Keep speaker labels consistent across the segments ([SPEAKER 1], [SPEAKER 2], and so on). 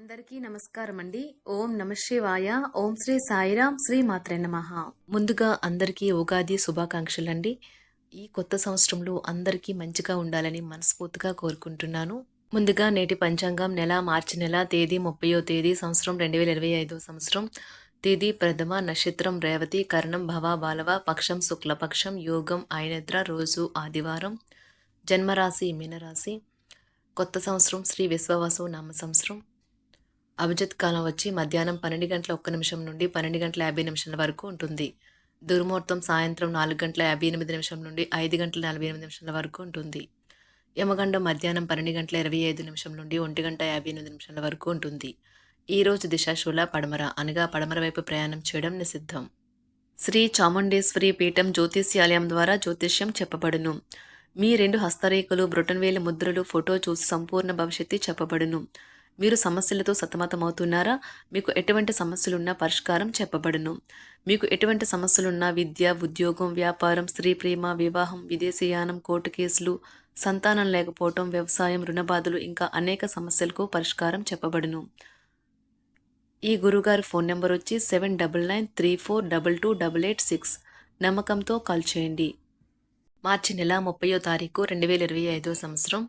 [SPEAKER 1] అందరికీ నమస్కారం అండి. ఓం నమ శివాయ. ఓం శ్రీ సాయిరామ్ శ్రీ మాత్రే నమ. ముందుగా అందరికీ ఉగాది శుభాకాంక్షలు అండి ఈ కొత్త సంవత్సరంలో అందరికీ మంచిగా ఉండాలని మనస్ఫూర్తిగా కోరుకుంటున్నాను. ముందుగా నేటి పంచాంగం నెల మార్చి నెల తేదీ ముప్పయో తేదీ సంవత్సరం రెండు వేల ఇరవై ఐదో సంవత్సరం. తేదీ ప్రథమ నక్షత్రం రేవతి కరణం భవ బాలవ పక్షం శుక్లపక్షం యోగం ఆయనద్ర రోజు ఆదివారం. జన్మరాశి మీనరాశి. కొత్త సంవత్సరం శ్రీ విశ్వవాసు నామ సంవత్సరం. అభిజిత్ కాలం వచ్చి మధ్యాహ్నం పన్నెండు గంటల ఒక్క నిమిషం నుండి పన్నెండు గంటల యాభై నిమిషాల వరకు ఉంటుంది. దుర్ముహూర్తం సాయంత్రం నాలుగు గంటల యాభై ఎనిమిది నిమిషం నుండి ఐదు గంటల నలభై ఎనిమిది నిమిషాల వరకు ఉంటుంది. యమగండం మధ్యాహ్నం పన్నెండు గంటల ఇరవై ఐదు నిమిషం నుండి ఒంటి గంట యాభై ఎనిమిది నిమిషాల వరకు ఉంటుంది. ఈ రోజు దిశాశూల పడమర అనగా పడమర వైపు ప్రయాణం చేయడం నిషిద్ధం. శ్రీ చాముండేశ్వరి పీఠం జ్యోతిష్యాలయం ద్వారా జ్యోతిష్యం చెప్పబడును. మీ రెండు హస్తరేఖలు బ్రొటన్వేలు ముద్రలు ఫోటో చూసి సంపూర్ణ భవిష్యత్తు చెప్పబడును. మీరు సమస్యలతో సతమతమవుతున్నారా? మీకు ఎటువంటి సమస్యలున్నా పరిష్కారం చెప్పబడును. మీకు ఎటువంటి సమస్యలున్నా విద్య ఉద్యోగం వ్యాపారం స్త్రీ ప్రేమ వివాహం విదేశీయానం కోర్టు కేసులు సంతానం లేకపోవటం వ్యవసాయం రుణబాధలు ఇంకా అనేక సమస్యలకు పరిష్కారం చెప్పబడును. ఈ గురుగారి ఫోన్ నెంబర్ వచ్చి seven double nine three four double two double eight six. నమ్మకంతో కాల్ చేయండి. మార్చి నెల ముప్పయో తారీఖు రెండు వేల ఇరవై ఐదో సంవత్సరం.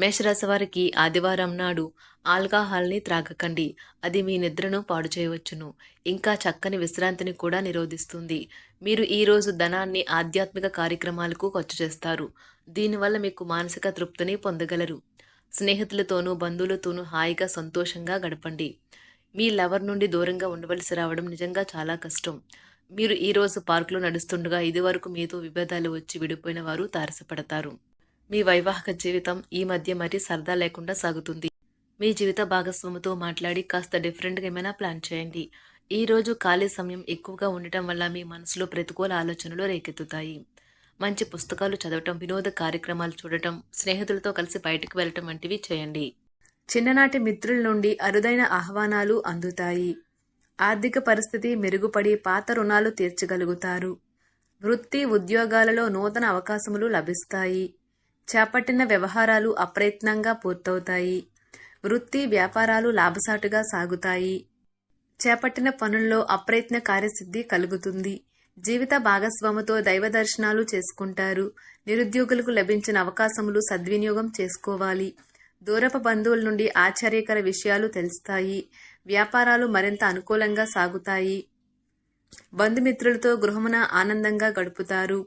[SPEAKER 1] మేషరాశి వారికి ఆదివారం నాడు ఆల్కహాల్ని త్రాగకండి. అది మీ నిద్రను పాడు చేయవచ్చును. ఇంకా చక్కని విశ్రాంతిని కూడా నిరోధిస్తుంది. మీరు ఈరోజు ధనాన్ని ఆధ్యాత్మిక కార్యక్రమాలకు ఖర్చు చేస్తారు. దీనివల్ల మీకు మానసిక తృప్తిని పొందగలరు. స్నేహితులతోనూ బంధువులతోనూ హాయిగా సంతోషంగా గడపండి. మీ లవర్ నుండి దూరంగా ఉండవలసి రావడం నిజంగా చాలా కష్టం. మీరు ఈ రోజు పార్కులో నడుస్తుండగా ఇదివరకు మీతో విభేదాలు వచ్చి విడిపోయిన వారు తారసపడతారు. మీ వైవాహిక జీవితం ఈ మధ్య మరీ సరదా లేకుండా సాగుతుంది. మీ జీవిత భాగస్వామితో మాట్లాడి కాస్త డిఫరెంట్గా ఏమైనా ప్లాన్ చేయండి. ఈ రోజు ఖాళీ సమయం ఎక్కువగా ఉండటం వల్ల మీ మనసులో ప్రతికూల ఆలోచనలు రేకెత్తుతాయి. మంచి పుస్తకాలు చదవటం వినోద కార్యక్రమాలు చూడటం స్నేహితులతో కలిసి బయటకు వెళ్ళటం వంటివి చేయండి. చిన్ననాటి మిత్రుల నుండి అరుదైన ఆహ్వానాలు అందుతాయి. ఆర్థిక పరిస్థితి మెరుగుపడి పాత రుణాలు తీర్చగలుగుతారు. వృత్తి ఉద్యోగాలలో నూతన అవకాశములు లభిస్తాయి. చేపట్టిన వ్యవహారాలు అప్రయత్నంగా పూర్తవుతాయి. వృత్తి వ్యాపారాలు లాభసాటుగా సాగుతాయి. చేపట్టిన పనుల్లో అప్రయత్న కార్యసిద్ధి కలుగుతుంది. జీవిత భాగస్వామితో దైవ దర్శనాలు చేసుకుంటారు. నిరుద్యోగులకు లభించిన అవకాశములు సద్వినియోగం చేసుకోవాలి. దూరపు బంధువుల నుండి ఆశ్చర్యకర విషయాలు తెలుస్తాయి. వ్యాపారాలు మరింత అనుకూలంగా సాగుతాయి. బంధుమిత్రులతో గృహమున ఆనందంగా గడుపుతారు.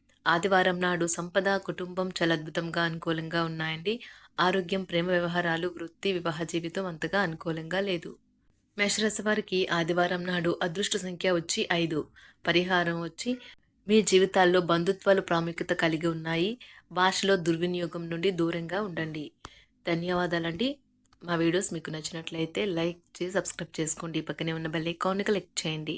[SPEAKER 1] ఆదివారం నాడు సంపద కుటుంబం చాలా అద్భుతంగా అనుకూలంగా ఉన్నాయండి. ఆరోగ్యం ప్రేమ వ్యవహారాలు వృత్తి వివాహ జీవితం అంతగా అనుకూలంగా లేదు. మేషరాశి వారికి ఆదివారం నాడు అదృష్ట సంఖ్య వచ్చి ఐదు. పరిహారం వచ్చి మీ జీవితాల్లో బంధుత్వాలు ప్రాముఖ్యత కలిగి ఉన్నాయి. భాషలో దుర్వినియోగం నుండి దూరంగా ఉండండి. ధన్యవాదాలండి. మా వీడియోస్ మీకు నచ్చినట్లయితే లైక్ చేసి సబ్స్క్రైబ్ చేసుకోండి. పక్కనే ఉన్న బెల్ ఐకాన్ని క్లిక్ చేయండి.